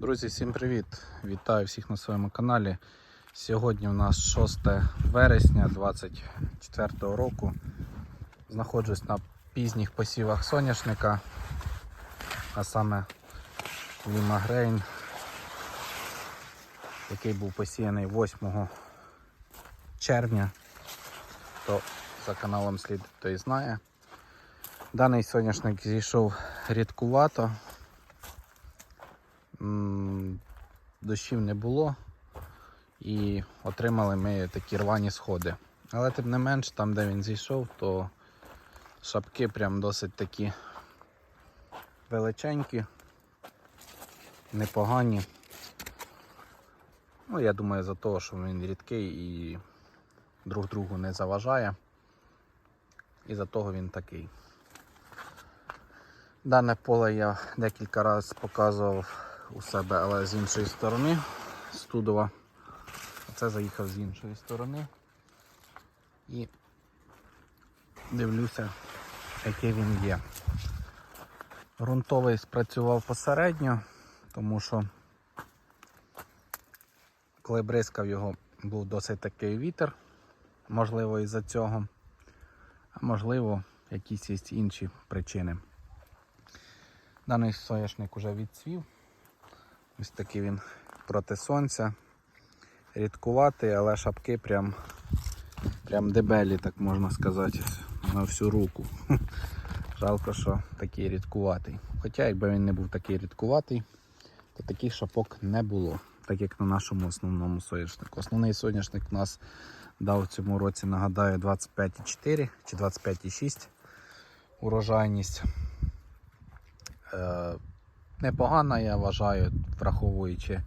Друзі, всім привіт! Вітаю всіх на своєму каналі. Сьогодні у нас 6 вересня 2024 року. Знаходжусь на пізніх посівах соняшника, а саме Ліма Грейн, який був посіяний 8 червня. Хто за каналом слід, той знає. Даний соняшник зійшов рідкувато. Дощів не було і отримали ми такі рвані сходи. Але тим не менш, там де він зійшов, то шапки прям досить такі величенькі, непогані. Ну, я думаю, за того, що він рідкий і друг другу не заважає. І за того він такий. Дане поле я декілька разів показував у себе, але з іншої сторони, з Тудова. Це заїхав з іншої сторони. І дивлюся, який він є. Грунтовий спрацював посередньо, тому що коли бризкав його, був досить такий вітер, можливо, із-за цього, а можливо, якісь є інші причини. Даний соняшник уже відцвів. Ось такий він проти сонця. Рідкуватий, але шапки прям, прям дебелі, так можна сказати, на всю руку. Жалко, що такий рідкуватий. Хоча якби він не був такий рідкуватий, то таких шапок не було, так як на нашому основному соняшнику. Основний соняшник у нас дав в цьому році, нагадаю, 25,4 чи 25,6 урожайність. Непогана, я вважаю, враховуючи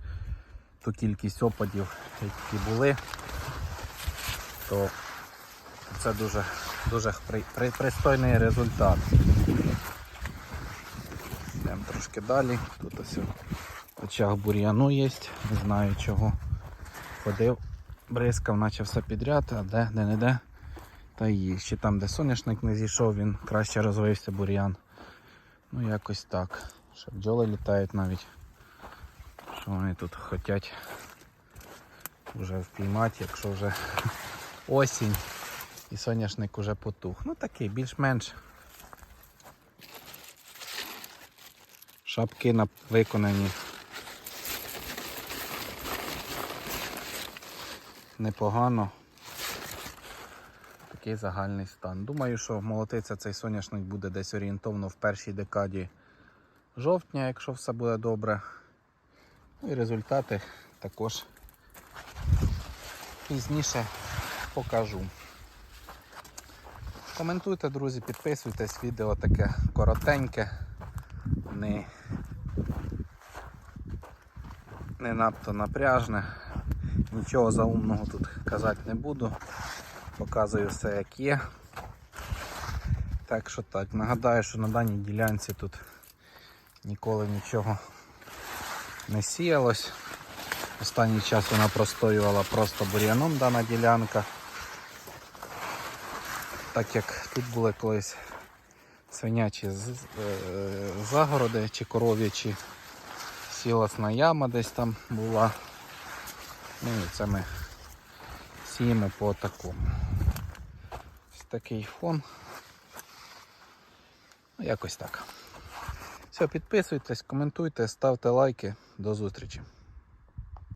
ту кількість опадів, які були, то це дуже, дуже при, при, пристойний результат. Йдемо трошки далі. Тут ось в очах бур'яну є, не знаю чого. Ходив, бризкав, наче все підряд, а де, де не де. Та і ще там, де соняшник не зійшов, він краще розвився бур'ян. Ну якось так. Що бджоли літають навіть. Що вони тут хочуть вже впіймати, якщо вже осінь і соняшник уже потух. Ну такий, більш-менш. Шапки на- виконані. Непогано. Такий загальний стан. Думаю, що молотиться цей соняшник буде десь орієнтовно в першій декаді жовтня, якщо все буде добре. Ну і результати також пізніше покажу. Коментуйте, друзі, підписуйтесь, відео таке коротеньке, не, не надто напряжне. Нічого заумного тут казати не буду. Показую все як є. Так що так, нагадаю, що на даній ділянці тут ніколи нічого не сіялось. Останній час вона простоювала просто бур'яном дана ділянка. Так як тут були колись свинячі е, загороди чи коров'ячі, сілосна яма десь там була. Ну і це ми сіємо по такому. Ось такий фон. Ну, якось так. Все, підписуйтесь, коментуйте, ставте лайки. До зустрічі.